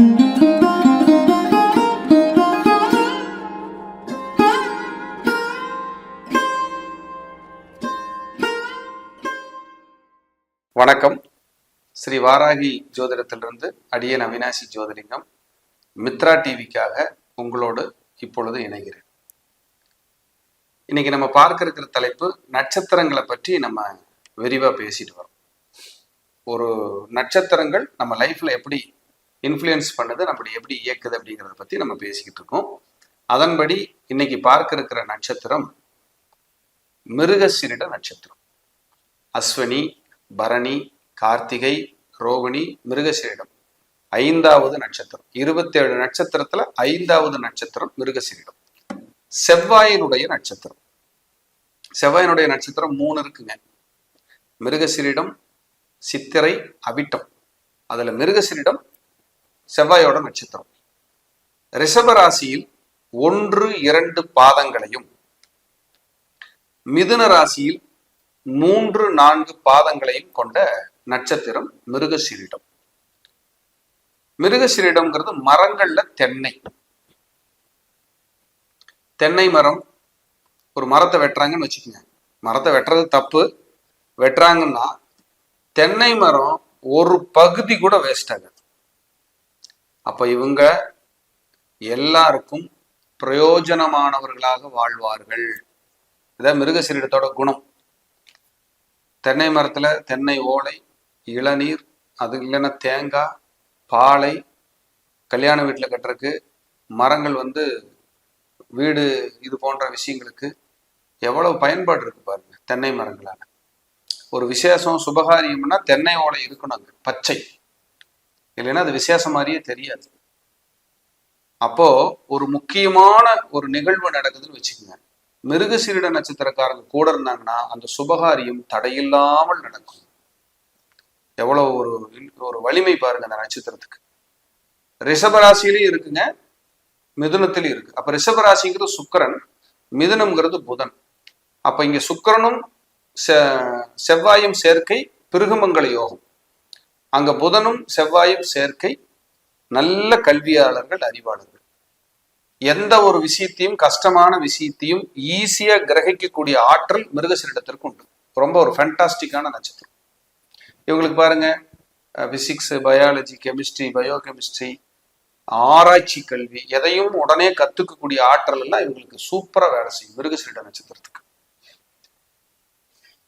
வணக்கம். ஸ்ரீ வாராகி ஜோதிடத்திலிருந்து அடியன் அவினாசி ஜோதிலிங்கம். மித்ரா டிவிக்காக உங்களோடு இப்பொழுது இணைகிறேன். இன்னைக்கு நம்ம பார்க்க இருக்கிற தலைப்பு நட்சத்திரங்களை பற்றி நம்ம விரிவாக பேசிட்டு வரோம். ஒரு நட்சத்திரங்கள் நம்ம லைஃப்ல எப்படி இன்ஃப்ளூயன்ஸ் பண்ணுது நம்மளை எப்படி இயக்குது அப்படிங்கிறத பற்றி நம்ம பேசிக்கிட்டு இருக்கோம். அதன்படி இன்னைக்கு பார்க்க இருக்கிற நட்சத்திரம் மிருகசிரிட நட்சத்திரம். அஸ்வினி பரணி கார்த்திகை ரோகிணி மிருகசீரிடம். ஐந்தாவது நட்சத்திரம். இருபத்தேழு நட்சத்திரத்துல ஐந்தாவது நட்சத்திரம் மிருகசீரிடம். செவ்வாயினுடைய நட்சத்திரம். செவ்வாயினுடைய நட்சத்திரம் மூணு இருக்குங்க. மிருகசிரிடம் சித்திரை அவிட்டம். அதுல மிருகசிரிடம் செவ்வாயோட நட்சத்திரம். ரிஷபராசியில் ஒன்று இரண்டு பாதங்களையும் மிதுன ராசியில் மூன்று நான்கு பாதங்களையும் கொண்ட நட்சத்திரம் மிருகசீரிடம். மிருகசீரிடம்ங்கிறது மரங்கள்ல தென்னை. தென்னை மரம் ஒரு மரத்தை வெட்டுறாங்கன்னு வச்சுக்கோங்க. மரத்தை வெட்டுறது தப்பு. வெட்டுறாங்கன்னா தென்னை மரம் ஒரு பகுதி கூட வேஸ்ட் ஆகாது. அப்ப இவங்க எல்லாருக்கும் பிரயோஜனமானவர்களாக வாழ்வார்கள். இதான் மிருகசீரிடத்தோட குணம். தென்னை மரத்துல தென்னை ஓலை இளநீர் அது இல்லைன்னா தேங்காய் பாலை கல்யாண வீட்டில் கட்டுறதுக்கு மரங்கள் வந்து வீடு இது போன்ற விஷயங்களுக்கு எவ்வளவு பயன்பாடு இருக்கு பாருங்க தென்னை மரங்களால. ஒரு விசேஷம் சுபகாரியம்னா தென்னை ஓலை இருக்கணும் பச்சை. இல்லைன்னா அது விசேஷம் மாதிரியே தெரியாது. அப்போ ஒரு முக்கியமான ஒரு நிகழ்வு நடக்குதுன்னு வச்சுக்கோங்க. மிருகசீரிட நட்சத்திரக்காரங்க கூட இருந்தாங்கன்னா அந்த சுபகாரியம் தடையில்லாமல் நடக்கும். எவ்வளவு ஒரு ஒரு வலிமை பாருங்க அந்த நட்சத்திரத்துக்கு. ரிஷபராசிலையும் இருக்குங்க மிதுனத்திலையும் இருக்கு. அப்ப ரிஷபராசிங்கிறது சுக்கரன் மிதுனம்ங்கிறது புதன். அப்ப இங்க சுக்கரனும் செவ்வாயும் சேர்க்கை பிருகுமங்கள யோகம். அங்க புதனும் செவ்வாயும் சேர்க்கை நல்ல கல்வியாளர்கள் அறிவாளர்கள். எந்த ஒரு விஷயத்தையும் கஷ்டமான விஷயத்தையும் ஈஸியா கிரகிக்கக்கூடிய ஆற்றல் மிருகசீரிடத்திற்கு உண்டு. ரொம்ப ஒரு ஃபேண்டாஸ்டிக்கான நட்சத்திரம். இவங்களுக்கு பாருங்க physics biology chemistry bio chemistry ஆராய்ச்சி கல்வி எதையும் உடனே கத்துக்கக்கூடிய ஆற்றல் எல்லாம் இவங்களுக்கு சூப்பரா வேலை செய்யும் மிருகசீரிட நட்சத்திரத்துக்கு.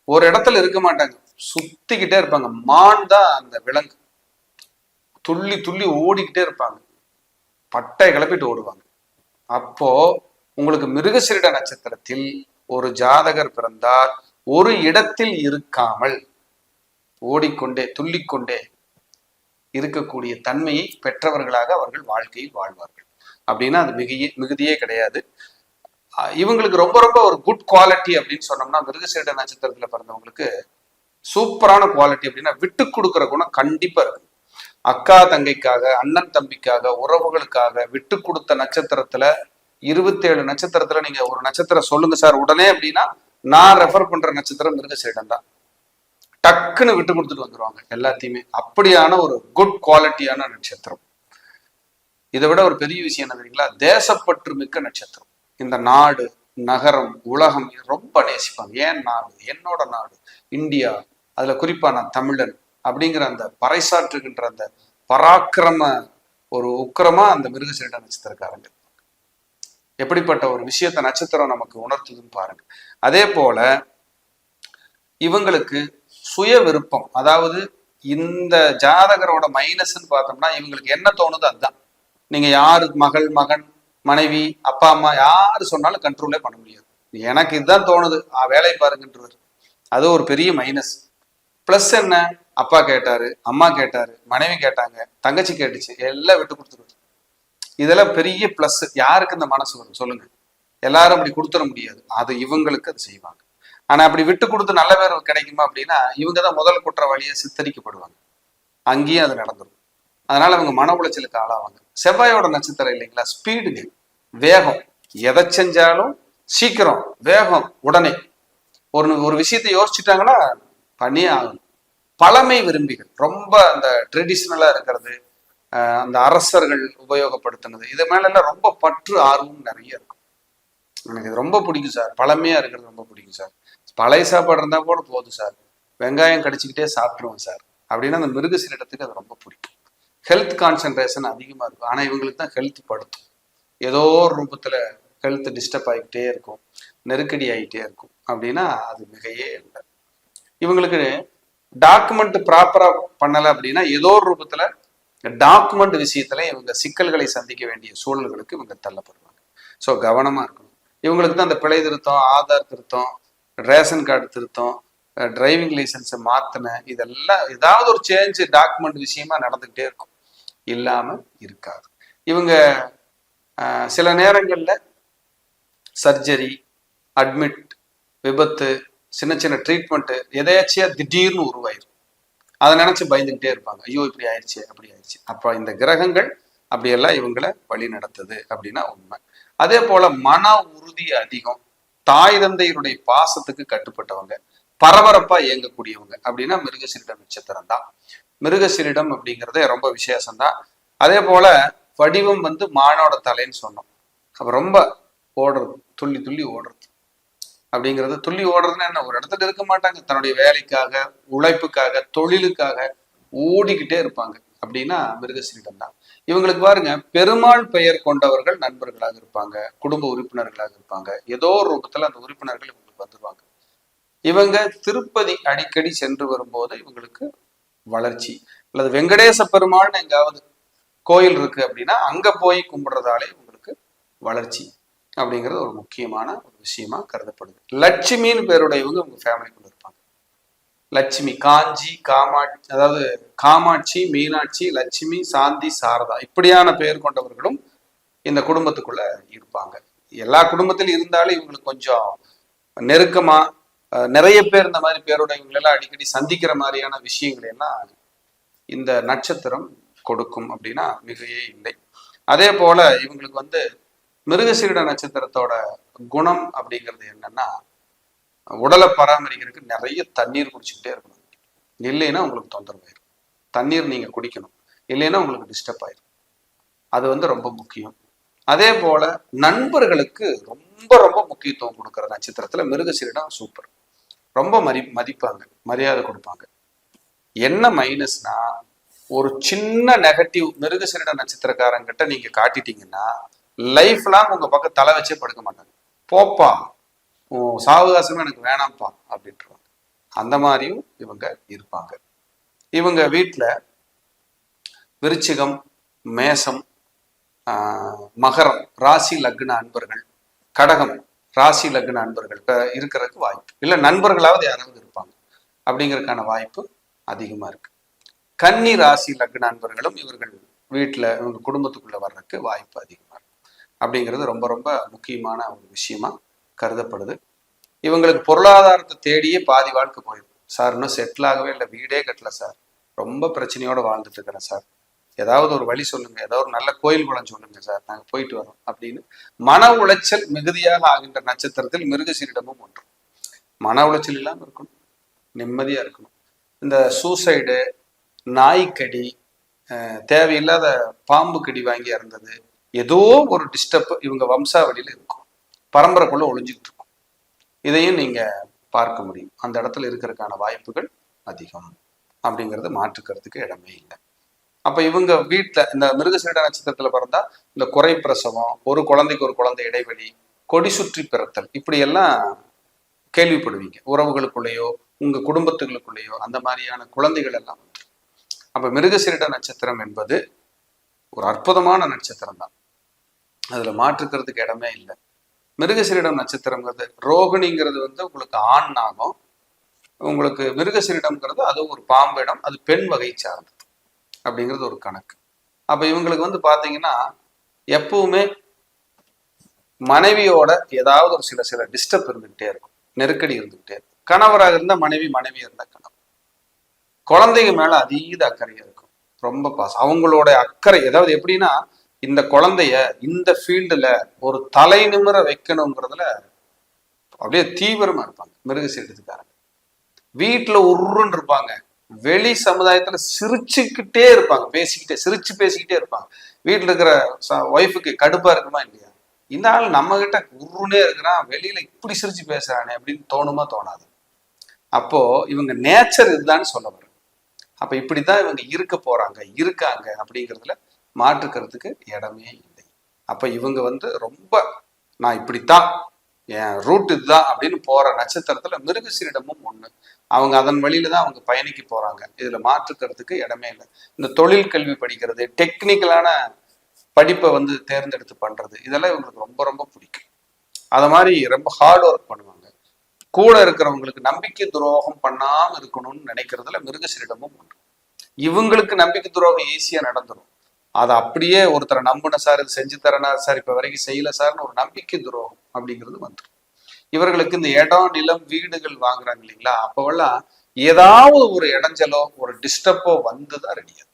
ஒரு இடத்துல இருக்க மாட்டாங்க. சுத்திக்கிட்டே இருப்பாங்க. மான் தான் அந்த விலங்கு. துள்ளி துள்ளி ஓடிக்கிட்டே இருப்பாங்க. பட்டை கிளப்பிட்டு ஓடுவாங்க. அப்போ உங்களுக்கு மிருகசிரிட நட்சத்திரத்தில் ஒரு ஜாதகர் பிறந்தால் ஒரு இடத்தில் இருக்காமல் ஓடிக்கொண்டே துள்ளிக்கொண்டே இருக்கக்கூடிய தன்மையை பெற்றவர்களாக அவர்கள் வாழ்க்கையில் வாழ்வார்கள். அப்படின்னா அது மிகையே மிகுதியே கிடையாது. இவங்களுக்கு ரொம்ப ரொம்ப ஒரு குட் குவாலிட்டி அப்படின்னு சொன்னோம்னா மிருகசீட நட்சத்திரத்துல பிறந்தவங்களுக்கு சூப்பரான குவாலிட்டி அப்படின்னா விட்டு கொடுக்குற குணம் கண்டிப்பா இருக்கு அக்கா தங்கைக்காக அண்ணன் தம்பிக்காக உறவுகளுக்காக விட்டு கொடுத்த நட்சத்திரத்துல இருபத்தி ஏழு நட்சத்திரத்துல நீங்க ஒரு நட்சத்திரம் சொல்லுங்க சார். உடனே அப்படின்னா நான் ரெஃபர் பண்ற நட்சத்திரம் மிருகசீடம் தான். டக்குன்னு விட்டு கொடுத்துட்டு வந்துருவாங்க எல்லாத்தையுமே. அப்படியான ஒரு குட் குவாலிட்டியான நட்சத்திரம். இதை விட ஒரு பெரிய விஷயம் என்ன தெரியுங்களா? தேசப்பற்று மிக்க நட்சத்திரம். இந்த நாடு நகரம் உலகம் ரொம்ப நேசிப்பாங்க. ஏன் நாடு? என்னோட நாடு இந்தியா அதுல குறிப்பாக நான் தமிழன் அப்படிங்கிற அந்த பறைசாற்றுகின்ற அந்த பராக்கிரம ஒரு உக்கிரமா அந்த மிருகசீட நட்சத்திரக்காரங்க. எப்படிப்பட்ட ஒரு விஷயத்த நட்சத்திரம் நமக்கு உணர்த்துதுன்னு பாருங்க. அதே போல இவங்களுக்கு சுய விருப்பம் அதாவது இந்த ஜாதகரோட மைனஸ்ன்னு பார்த்தோம்னா இவங்களுக்கு என்ன தோணுதோ அதுதான். நீங்க யாரு மகள் மகன் மனைவி அப்பா அம்மா யாரு சொன்னாலும் கண்ட்ரோலே பண்ண முடியாது. எனக்கு இதுதான் தோணுது. வேலை பாருங்கன்றவர். அது ஒரு பெரிய மைனஸ் பிளஸ் என்ன? அப்பா கேட்டாரு அம்மா கேட்டாரு மனைவி கேட்டாங்க தங்கச்சி கேட்டுச்சு எல்லாம் விட்டு கொடுத்துருவாரு. இதெல்லாம் பெரிய பிளஸ் யாருக்கு இந்த மனசு வரும்? சொல்லுங்க. எல்லாரும் அப்படி கொடுத்துட முடியாது. அது இவங்களுக்கு அது செய்வாங்க. ஆனா அப்படி விட்டு கொடுத்து நல்ல பேர் கிடைக்குமா அப்படின்னா இவங்க தான் முதல் குற்றவாளியை சித்தரிக்கப்படுவாங்க. அங்கேயும் அது நடந்துடும் அதனால அவங்க மன உளைச்சலுக்கு ஆளாவாங்க. செவ்வாயோட நட்சத்திரம் இல்லைங்களா? ஸ்பீடுங்க வேகம். எதை செஞ்சாலும் சீக்கிரம் வேகம் உடனே. ஒரு ஒரு விஷயத்தை யோசிச்சுட்டாங்கன்னா பண்ணியே ஆகணும் பழமை விரும்பிகள். ரொம்ப அந்த ட்ரெடிஷ்னலா இருக்கிறது அந்த அரசர்கள் உபயோகப்படுத்தினது. இது மேலெல்லாம் ரொம்ப பற்று ஆர்வம் நிறைய இருக்கும். எனக்கு இது ரொம்ப பிடிக்கும் சார். பழமையா இருக்கிறது ரொம்ப பிடிக்கும் சார். பழைய சாப்பாடு இருந்தால் கூட போதும் சார். வெங்காயம் கடிச்சிக்கிட்டே சாப்பிட்ருவோம் சார். அப்படின்னா அந்த மிருகசீரிடத்துக்கு அது ரொம்ப பிடிக்கும். ஹெல்த் கான்சென்ட்ரேஷன் அதிகமாக இருக்கும். ஆனால் இவங்களுக்கு தான் ஹெல்த் படுத்தும். ஏதோ ஒரு ரூபத்தில் ஹெல்த் டிஸ்டர்ப் ஆகிக்கிட்டே இருக்கும். நெருக்கடி ஆகிட்டே இருக்கும். அப்படின்னா அது மிகையே இல்லை. இவங்களுக்கு டாக்குமெண்ட் ப்ராப்பரா பண்ணலை அப்படின்னா ஏதோ ஒரு ரூபத்துல டாக்குமெண்ட் விஷயத்துல இவங்க சிக்கல்களை சந்திக்க வேண்டிய சூழல்களுக்கு இவங்க தள்ளப்படுவாங்க. ஸோ கவனமா இருக்கணும். இவங்களுக்கு தான் அந்த பிழை திருத்தம் ஆதார் திருத்தம் ரேஷன் கார்டு திருத்தம் டிரைவிங் லைசன்ஸை மாத்தின இதெல்லாம் ஏதாவது ஒரு சேஞ்ச் டாக்குமெண்ட் விஷயமா நடந்துகிட்டே இருக்கும். இல்லாம இருக்காது. இவங்க சில நேரங்களில் சர்ஜரி அட்மிட் விபத்து சின்ன சின்ன ட்ரீட்மெண்ட்டு எதையாச்சியா திடீர்னு உருவாயிரும். அதை நினச்சி பயந்துகிட்டே இருப்பாங்க. ஐயோ இப்படி ஆயிடுச்சு அப்படி ஆயிடுச்சு. அப்போ இந்த கிரகங்கள் அப்படியெல்லாம் இவங்களை வழி நடத்துது அப்படின்னா உண்மை. அதே போல மன உறுதி அதிகம். தாய் தந்தையருடைய பாசத்துக்கு கட்டுப்பட்டவங்க பரபரப்பா இயங்கக்கூடியவங்க அப்படின்னா மிருகசீரிடம் நட்சத்திரம் தான். மிருகசீரிடம் அப்படிங்கிறதே ரொம்ப விசேஷம்தான். அதே போல வடிவம் வந்து மானோட தலைன்னு சொன்னோம். அப்ப ரொம்ப ஓடுறது துள்ளி துள்ளி ஓடுறது. அப்படிங்கிறது துள்ளி ஓடுறதுன்னா என்ன? ஒரு இடத்துல இருக்க மாட்டாங்க. தன்னுடைய வேலைக்காக உழைப்புக்காக தொழிலுக்காக ஓடிக்கிட்டே இருப்பாங்க. அப்படின்னா மிருகசீரிடம் தான். இவங்களுக்கு பாருங்க பெருமாள் பெயர் கொண்டவர்கள் நண்பர்களாக இருப்பாங்க குடும்ப உறுப்பினர்களாக இருப்பாங்க. ஏதோ ஒரு ரூபத்துல அந்த உறுப்பினர்கள் இவங்களுக்கு வந்துருவாங்க. இவங்க திருப்பதி அடிக்கடி சென்று வரும்போது இவங்களுக்கு வளர்ச்சி. அல்லது வெங்கடேச பெருமாள்னு எங்காவது கோயில் இருக்கு அப்படின்னா அங்க போய் கும்பிடுறதாலே இவங்களுக்கு வளர்ச்சி. அப்படிங்கிறது ஒரு முக்கியமான ஒரு விஷயமா கருதப்படுது. லட்சுமின்னு பேருடையவங்க உங்க ஃபேமிலிக்குள்ள இருப்பாங்க லட்சுமி காஞ்சி காமாட்சி அதாவது காமாட்சி மீனாட்சி லட்சுமி சாந்தி சாரதா இப்படியான பெயர் கொண்டவர்களும் இந்த குடும்பத்துக்குள்ள இருப்பாங்க. எல்லா குடும்பத்திலும் இருந்தாலும் இவங்களுக்கு கொஞ்சம் நெருக்கமா நிறைய பேர் இந்த மாதிரி பேருடையவங்களை எல்லாம் அடிக்கடி சந்திக்கிற மாதிரியான விஷயங்கள் எல்லாம் இந்த நட்சத்திரம் கொடுக்கும் அப்படின்னா மிகையே இல்லை. அதே போல இவங்களுக்கு வந்து மிருகசீரிட நட்சத்திரத்தோட குணம் அப்படிங்கிறது என்னன்னா உடலை பராமரிக்கிறதுக்கு நிறைய தண்ணீர் குடிச்சுக்கிட்டே இருக்கணும். இல்லைன்னா உங்களுக்கு தொந்தரவு ஆயிரும். தண்ணீர் நீங்க குடிக்கணும். இல்லைன்னா உங்களுக்கு டிஸ்டர்ப் ஆயிரும். அது வந்து ரொம்ப முக்கியம். அதே போல நண்பர்களுக்கு ரொம்ப ரொம்ப முக்கியத்துவம் கொடுக்குற நட்சத்திரத்துல மிருகசீரிடம் சூப்பர் ரொம்ப மதி மதிப்பாங்க. மரியாதை கொடுப்பாங்க. என்ன மைனஸ்னா ஒரு சின்ன நெகட்டிவ் மிருகசீரிட நட்சத்திரக்காரங்கிட்ட நீங்க காட்டிட்டீங்கன்னா லைஃப் லாங் உங்க பக்கம் தலை வச்சே படுக்க மாட்டாங்க. போப்பா உன் சாவகாசமே எனக்கு வேணாம்ப்பா அப்படின்றாங்க அந்த மாதிரியும் இவங்க இருப்பாங்க. இவங்க வீட்டில் விருச்சிகம் மேசம் ஆஹ், மகரம் ராசி லக்ன அன்பர்கள் கடகம் ராசி லக்ன அன்பர்கள் இப்ப இருக்கிறதுக்கு வாய்ப்பு. இல்லை நண்பர்களாவது யாராவது இருப்பாங்க. அப்படிங்கறதுக்கான வாய்ப்பு அதிகமா இருக்கு. கன்னி ராசி லக்ன அன்பர்களும் இவர்கள் வீட்டில் இவங்க குடும்பத்துக்குள்ள வர்றதுக்கு வாய்ப்பு அதிகம் அப்படிங்கிறது ரொம்ப ரொம்ப முக்கியமான ஒரு விஷயமா கருதப்படுது. இவங்களுக்கு பொருளாதாரத்தை தேடியே பாதி வாழ்க்கை போயிடும் சார் இன்னும் செட்டில் ஆகவே இல்லை. வீடே கட்டல சார். ரொம்ப பிரச்சனையோட வாழ்ந்துட்டு இருக்கிறேன் சார். ஏதாவது ஒரு வழி சொல்லுங்க. ஏதாவது ஒரு நல்ல கோயில் குளம் சொல்லுங்க சார். நாங்கள் போயிட்டு வரோம் அப்படின்னு மன உளைச்சல் மிகுதியாக ஆகின்ற நட்சத்திரத்தில் மிருகசீரிடமும் ஒன்று. மன உளைச்சல் இல்லாமல் இருக்கணும். நிம்மதியாக இருக்கணும். இந்த சூசைடு நாய்க்கடி தேவையில்லாத பாம்பு கடி வாங்கி இறந்தது ஏதோ ஒரு டிஸ்டர்ப் இவங்க வம்சாவளியில் இருக்கும். பரம்பரைக்குள்ள ஒழிஞ்சிக்கிட்டு இருக்கும். இதையும் நீங்க பார்க்க முடியும். அந்த இடத்துல இருக்கிறதுக்கான வாய்ப்புகள் அதிகம். அப்படிங்கிறது மாற்றுக்கிறதுக்கு இடமே இல்லை. அப்ப இவங்க வீட்டில் இந்த மிருகசீட நட்சத்திரத்துல பிறந்தா இந்த குறை பிரசவம் ஒரு குழந்தைக்கு ஒரு குழந்தை இடைவெளி கொடி சுற்றி பிறத்தல் இப்படி எல்லாம் கேள்விப்படுவீங்க. உறவுகளுக்குள்ளேயோ உங்க குடும்பத்துகளுக்குள்ளேயோ அந்த மாதிரியான குழந்தைகள் எல்லாம் உண்டு அப்ப மிருகசீரிட நட்சத்திரம் என்பது ஒரு அற்புதமான நட்சத்திரம் தான் அதுல மாற்றுக்கிறதுக்கு இடமே இல்லை. மிருகசீரிடம் நட்சத்திரங்கிறது ரோகிணிங்கிறது வந்து உங்களுக்கு ஆண் நாகம் உங்களுக்கு மிருகசீரிடம்ங்கிறது அது ஒரு பாம்பிடம் அது பெண் வகை சார்ந்தது அப்படிங்கிறது ஒரு கணக்கு. அப்ப இவங்களுக்கு வந்து பாத்தீங்கன்னா எப்பவுமே மனைவியோட ஏதாவது ஒரு சில சில டிஸ்டர்ப் இருந்துகிட்டே இருக்கும். நெருக்கடி இருந்துகிட்டே இருக்கும். கணவராக இருந்தா மனைவி மனைவி இருந்தா கணவர் குழந்தைங்க மேல அதீத அக்கறை இருக்கும். ரொம்ப பாசம். அவங்களோட அக்கறை ஏதாவது எப்படின்னா இந்த குழந்தைய இந்த ஃபீல்டில் ஒரு தலை நிமிர வைக்கணுங்கிறதுல அப்படியே தீவிரமாக இருப்பாங்க மிருக வீட்டில் உருன்னு இருப்பாங்க. வெளி சமுதாயத்துல சிரிச்சுக்கிட்டே இருப்பாங்க பேசிக்கிட்டே சிரிச்சு பேசிக்கிட்டே இருப்பாங்க. வீட்டுல இருக்கிற ஒய்ஃபுக்கு கடுப்பா இருக்குமா இல்லையா? இந்த ஆள் நம்ம கிட்ட உருனே இருக்கிறான் வெளியில இப்படி சிரிச்சு பேசுறானே அப்படின்னு தோணுமா தோணாது. அப்போ இவங்க நேச்சர் இதுதான்னு சொல்ல வரேன் அப்ப இப்படித்தான் இவங்க இருக்க போறாங்க இருக்காங்க அப்படிங்கிறதுல மாற்றுக்கிறதுக்கு இடமே இல்லை. அப்ப இவங்க வந்து ரொம்ப நான் இப்படித்தான் என் ரூட் இதுதான் அப்படின்னு போற நட்சத்திரத்துல மிருகசீரிடமும் ஒண்ணு. அவங்க அதன் வழியில தான் அவங்க பயணிக்க போறாங்க. இதுல மாற்றுக்கிறதுக்கு இடமே இல்லை. இந்த தொழில் கல்வி படிக்கிறது டெக்னிக்கலான படிப்பை வந்து தேர்ந்தெடுத்து பண்றது இதெல்லாம் இவங்களுக்கு ரொம்ப ரொம்ப பிடிக்கும். அத மாதிரி ரொம்ப ஹார்ட் ஒர்க் பண்ணுவாங்க. கூட இருக்கிறவங்களுக்கு நம்பிக்கை துரோகம் பண்ணாம இருக்கணும்னு நினைக்கிறதுல மிருகசீரிடமும் ஒன்று இவங்களுக்கு நம்பிக்கை துரோகம் ஈஸியா நடந்துடும் அதை அப்படியே ஒருத்தரை நம்பின சார் இது செஞ்சு தரனா சார் இப்ப வரைக்கும் செய்யல சார்னு ஒரு நம்பிக்கை துரோகம் அப்படிங்கிறது வந்துடும் இவர்களுக்கு இந்த இடம் நிலம் வீடுகள் வாங்குறாங்க இல்லைங்களா? அப்போவெல்லாம் ஏதாவது ஒரு இடைஞ்சலோ ஒரு டிஸ்டர்போ வந்துதான் ரெடியாது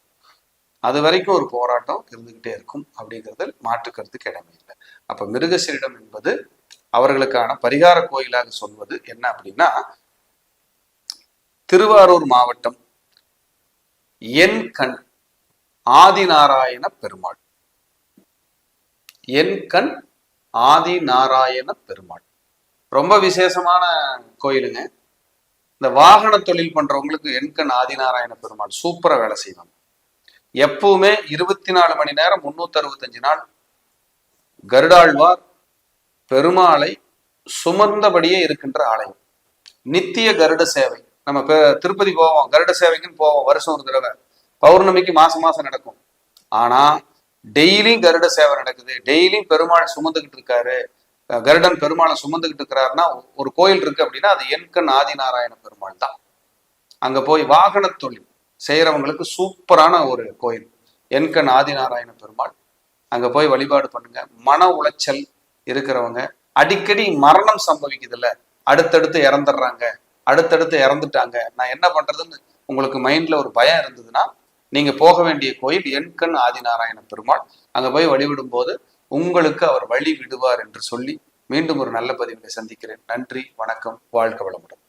அது. வரைக்கும் ஒரு போராட்டம் இருந்துகிட்டே இருக்கும் அப்படிங்கிறது மாற்றுக்கிறதுக்கு இடமே இல்லை. அப்ப மிருகசீரிடம் என்பது அவர்களுக்கான பரிகார கோயிலாக சொல்வது என்ன அப்படின்னா திருவாரூர் மாவட்டம் என் கண் ஆதிநாராயண பெருமாள். என் கண் ஆதிநாராயண பெருமாள். ரொம்ப விசேஷமான கோயிலுங்க. இந்த வாகன தொழில் பண்றவங்களுக்கு என்கண் ஆதிநாராயண பெருமாள் சூப்பரா வேலை செய்வாங்க. எப்பவுமே இருபத்தி நாலு மணி நேரம் முன்னூத்தி அறுபத்தஞ்சு நாள் கருடாழ்வார் பெருமாளை சுமந்தபடியே இருக்கின்ற ஆலயம். நித்திய கருட சேவை. நம்ம திருப்பதி போவோம். கருட சேவைக்குன்னு போவோம். வருஷம் ஒரு தடவை. பௌர்ணமிக்கு மாசம் மாசம் நடக்கும். ஆனா டெய்லியும் கருட சேவை நடக்குது. டெய்லியும் பெருமாள் சுமந்துகிட்டு இருக்காரு. கருடன் பெருமாளை சுமந்துகிட்டு இருக்கிறாருன்னா ஒரு கோயில் இருக்கு அப்படின்னா அது என்கண் ஆதிநாராயண பெருமாள் தான். அங்க போய் வாகன தொழில் செய்யறவங்களுக்கு சூப்பரான ஒரு கோயில். என்கண் ஆதிநாராயண பெருமாள். அங்க போய் வழிபாடு பண்ணுங்க. மன உளைச்சல் இருக்கிறவங்க அடிக்கடி மரணம் சம்பவிக்குதுல்ல. அடுத்தடுத்து இறந்துடுறாங்க. அடுத்தடுத்து இறந்துட்டாங்க. நான் என்ன பண்றதுன்னு உங்களுக்கு மைண்ட்ல ஒரு பயம் இருந்ததுன்னா நீங்க போக வேண்டிய கோயில் எண்கண் ஆதிநாராயண பெருமாள். அங்க போய் வழிவிடும் போது உங்களுக்கு அவர் வழி விடுவார் என்று சொல்லி மீண்டும் ஒரு நல்ல பதிவினை சந்திக்கிறேன். நன்றி வணக்கம் வாழ்க வளமுடன்.